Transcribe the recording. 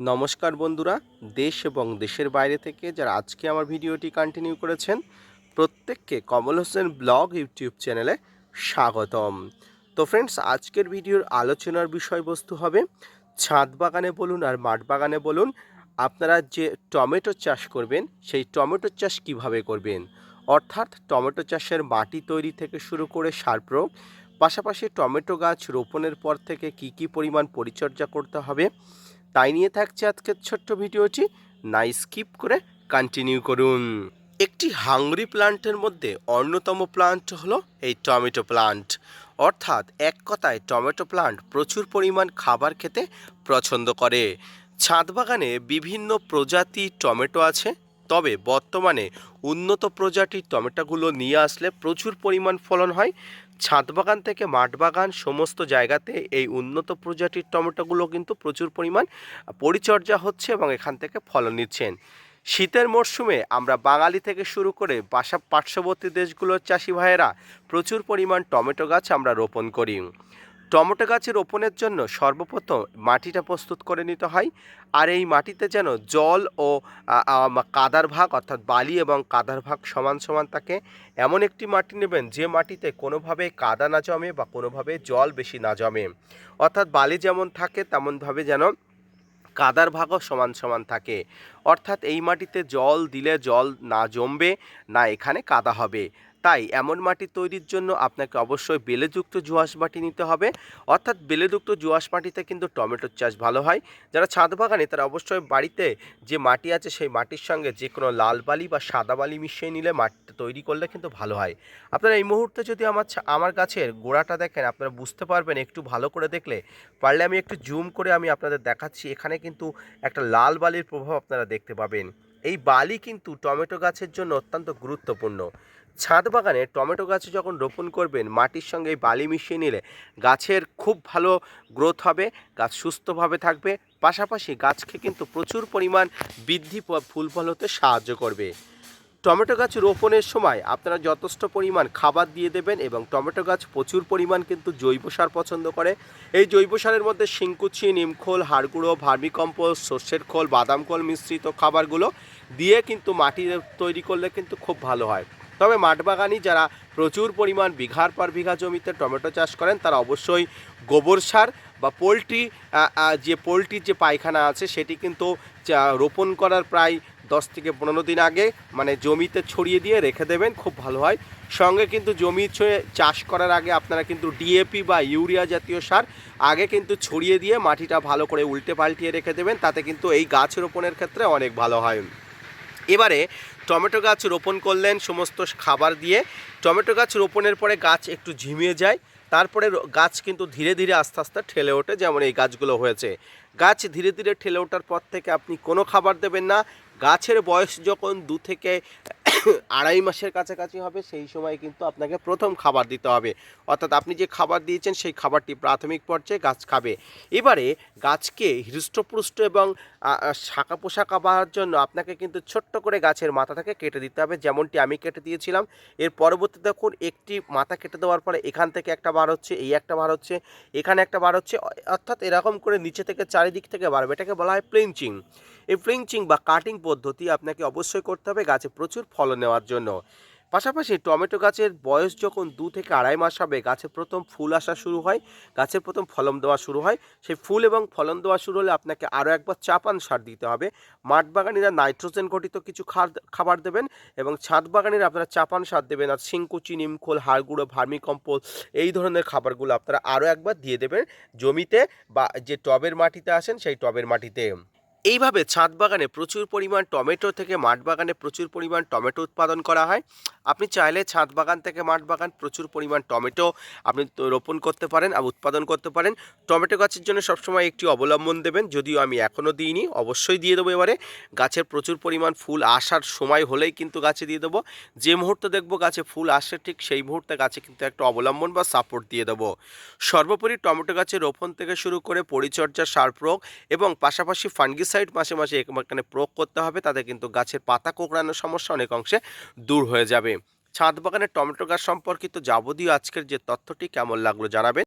নমস্কার বন্ধুরা, দেশ এবং দেশের বাইরে থেকে যারা আজকে আমার ভিডিওটি কন্টিনিউ করেছেন, প্রত্যেককে কমল হোসেন ব্লগ ইউটিউব চ্যানেলে স্বাগতম। তো ফ্রেন্ডস আজকের ভিডিওর আলোচনার বিষয়বস্তু হবে, ছাদ বাগানে বলুন আর মাঠ বাগানে বলুন, আপনারা যে টমেটো চাষ করবেন, সেই টমেটো চাষ কীভাবে করবেন? অর্থাৎ টমেটো চাষের মাটি তৈরি থেকে শুরু করে সার প্রয়োগ, পাশাপাশি টমেটো গাছ রোপণের পর থেকে কি কি পরিমাণ পরিচর্যা করতে হবে তাই নিয়ে থাকছে আজকের ছোট্ট ভিডিওটি। নাই স্কিপ করে কন্টিনিউ করুন। একটি হাংরি প্লান্টের মধ্যে অন্যতম প্লান্ট হলো এই টমেটো প্লান্ট। অর্থাৎ এক কথায় টমেটো প্লান্ট প্রচুর পরিমাণ খাবার খেতে পছন্দ করে। ছাদ বাগানে বিভিন্ন প্রজাতি টমেটো আছে। তবে বর্তমানে উন্নত প্রজাতির টমেটোগুলো নিয়ে আসলে প্রচুর পরিমাণ ফলন হয়। ছাদ বাগান থেকে মাঠ বাগান সমস্ত জায়গাতে এই উন্নত প্রজাতির টমেটোগুলো কিন্তু প্রচুর পরিমাণ পরিচর্যা হচ্ছে এবং এখান থেকে ফলন নিচ্ছেন। শীতের মরশুমে আমরা বাঙালি থেকে শুরু করে বাসা পার্শ্ববর্তী দেশগুলোর চাষি ভাইয়েরা প্রচুর পরিমাণ টমেটো গাছ আমরা রোপণ করি। টমেটো গাছ রোপণের জন্য সর্বপ্রথম মাটিটা প্রস্তুত করে নিতে হয়। আর এই মাটিতে যেন জল ও কাদার ভাগ অর্থাৎ বালি এবং কাদার ভাগ সমান সমান থাকে। এমন একটি মাটি নেবেন যে মাটিতে কোনোভাবে কাদা না জমে বা কোনোভাবে জল বেশি না জমে। অর্থাৎ বালি যেমন থাকে, তেমনভাবে যেন কাদার ভাগও সমান সমান থাকে। অর্থাৎ এই মাটিতে জল দিলে জল না জমবে, না এখানে কাদা হবে। তাই এমন মাটি তৈরির জন্য আপনাকে অবশ্যই বেলেযুক্ত জোয়াশ মাটি নিতে হবে। অর্থাৎ বেলেযুক্ত জোয়াশ মাটিতে কিন্তু টমেটোর চাষ ভালো হয়। যারা ছাদ বাগানে তারা অবশ্যই বাড়িতে যে মাটি আছে সেই মাটির সঙ্গে যে কোনো লাল বালি বা সাদা বালি মিশিয়ে নিলে মাটিটা তৈরি করলে কিন্তু ভালো হয়। আপনারা এই মুহূর্তে যদি আমার আমার গাছের গোড়াটা দেখেন, আপনারা বুঝতে পারবেন একটু ভালো করে দেখলে। পারলে আমি একটু জুম করে আমি আপনাদের দেখাচ্ছি। এখানে কিন্তু একটা লাল বালির প্রভাব আপনারা দেখতে পাবেন। এই বালি কিন্তু টমেটো গাছের জন্য অত্যন্ত গুরুত্বপূর্ণ। ছাদ বাগানে টমেটো গাছ যখন রোপণ করবেন, মাটির সঙ্গে বালি মিশিয়ে নিলে গাছের খুব ভালো গ্রোথ হবে, গাছ সুস্থভাবে থাকবে, পাশাপাশি গাছকে কিন্তু প্রচুর পরিমাণ বৃদ্ধি ফুল ফল হতে সাহায্য করবে। টমেটো গাছ রোপণের সময় আপনারা যথেষ্ট পরিমাণ খাবার দিয়ে দেবেন এবং টমেটো গাছ প্রচুর পরিমাণ কিন্তু জৈব সার পছন্দ করে। এই জৈব সারের মধ্যে শিংকুচি, নিমখোল, হাড়গুঁড়ো, ভার্মিকম্পোস্ট, সর্ষের খোল, বাদাম খোল মিশ্রিত খাবারগুলো দিয়ে কিন্তু মাটি তৈরি করলে কিন্তু খুব ভালো হয়। তবে মাঠবাগানি যারা প্রচুর পরিমাণ বিঘার পর বিঘা জমিতে টমেটো চাষ করেন, তারা অবশ্যই গোবর সার বা পোলট্রি যে পোলট্রির যে পায়খানা আছে, সেটি কিন্তু রোপণ করার প্রায় দশ থেকে পনেরো দিন আগে মানে জমিতে ছড়িয়ে দিয়ে রেখে দেবেন, খুব ভালো হয়। সঙ্গে কিন্তু জমি ছুঁয়ে চাষ করার আগে আপনারা কিন্তু ডিএপি বা ইউরিয়া জাতীয় সার আগে কিন্তু ছড়িয়ে দিয়ে মাটিটা ভালো করে উল্টে পাল্টিয়ে রেখে দেবেন, তাতে কিন্তু এই গাছ রোপণের ক্ষেত্রে অনেক ভালো হয়। এবারে টমেটো গাছ রোপণ করলেন সমস্ত খাবার দিয়ে। টমেটো গাছ রোপণের পরে গাছ একটু ঝিমিয়ে যায়, তারপরে গাছ কিন্তু ধীরে ধীরে আস্তে আস্তে ঠেলে ওঠে, যেমন এই গাছগুলো হয়েছে। গাছ ধীরে ধীরে ঠেলে ওঠার পর থেকে আপনি কোনো খাবার দেবেন না। গাছের বয়স যখন দু থেকে আড়াই মাসের কাছাকাছি হবে, সেই সময় কিন্তু আপনাকে প্রথম খাবার দিতে হবে। অর্থাৎ আপনি যে খাবার দিয়েছেন, সেই খাবারটি প্রাথমিক পর্যায়ে গাছ খাবে। এবারে গাছকে হৃষ্টপুষ্ট এবং শাখা পোশাকা পাওয়ার জন্য আপনাকে কিন্তু ছোট্ট করে গাছের মাথা থেকে কেটে দিতে হবে, যেমনটি আমি কেটে দিয়েছিলাম। এর পরবর্তী দেখুন, একটি মাথা কেটে দেওয়ার পরে এখান থেকে একটা বার হচ্ছে, এই একটা বার হচ্ছে, এখানে একটা বার হচ্ছে অর্থাৎ এরকম করে নিচে থেকে চারিদিক থেকে বাড়বে এটাকে বলা হয় প্লেঞ্চিং এই প্লেঞ্চিং বা কাটিং পদ্ধতি আপনাকে অবশ্যই করতে হবে গাছে প্রচুর ফলন নেওয়ার জন্য। পাশাপাশি টমেটো গাছের বয়স যখন দু থেকে আড়াই মাস হবে, গাছে প্রথম ফুল আসা শুরু হয় গাছের প্রথম ফলন দেওয়া শুরু হয়। সেই ফুল এবং ফলন দেওয়া শুরু হলে আপনাকে আরও একবার চাপান সার দিতে হবে। মাঠ বাগানিরা নাইট্রোজেন ঘটিত কিছু খাবার দেবেন এবং ছাদ বাগানিরা আপনারা চাপান সার দেবেন আর শিংকুচি নিমখোল হাড়গুঁড়ো ভার্মি কম্পোস্ট এই ধরনের খাবারগুলো আপনারা আরও একবার দিয়ে দেবেন। জমিতে বা যে টবের মাটিতে আসেন, সেই টবের মাটিতে। এইভাবে ছাদ বাগানে প্রচুর পরিমাণ টমেটো থেকে মাঠ বাগানে প্রচুর পরিমাণ টমেটো উৎপাদন করা হয়। আপনি চাইলে ছাদ বাগান থেকে মাঠ বাগান প্রচুর পরিমাণ টমেটো আপনি রোপণ করতে পারেন আর উৎপাদন করতে পারেন। টমেটো গাছের জন্য সবসময় একটি অবলম্বন দেবেন, যদিও আমি এখনও দিইনি, অবশ্যই দিয়ে দেবো এবারে। গাছের প্রচুর পরিমাণ ফুল আসার সময় হলেই কিন্তু গাছে দিয়ে দেবো। যে মুহূর্তে দেখব গাছে ফুল আসে ঠিক সেই মুহূর্তে গাছে কিন্তু একটা অবলম্বন বা সাপোর্ট দিয়ে দেবো। সর্বোপরি টমেটো গাছে রোপণ থেকে শুরু করে পরিচর্যা সার প্রয়োগ এবং পাশাপাশি ফাঙ্গিসাইড মাসে মাসে এখানে প্রয়োগ করতে হবে, তাতে কিন্তু গাছের পাতা কোঁকড়ানোর সমস্যা অনেক অংশে দূর হয়ে যাবে। ছাদ বাগানের টমেটো গাছ সম্পর্কিত যাবতীয় আজকের যে তথ্যটি কেমন লাগল জানাবেন।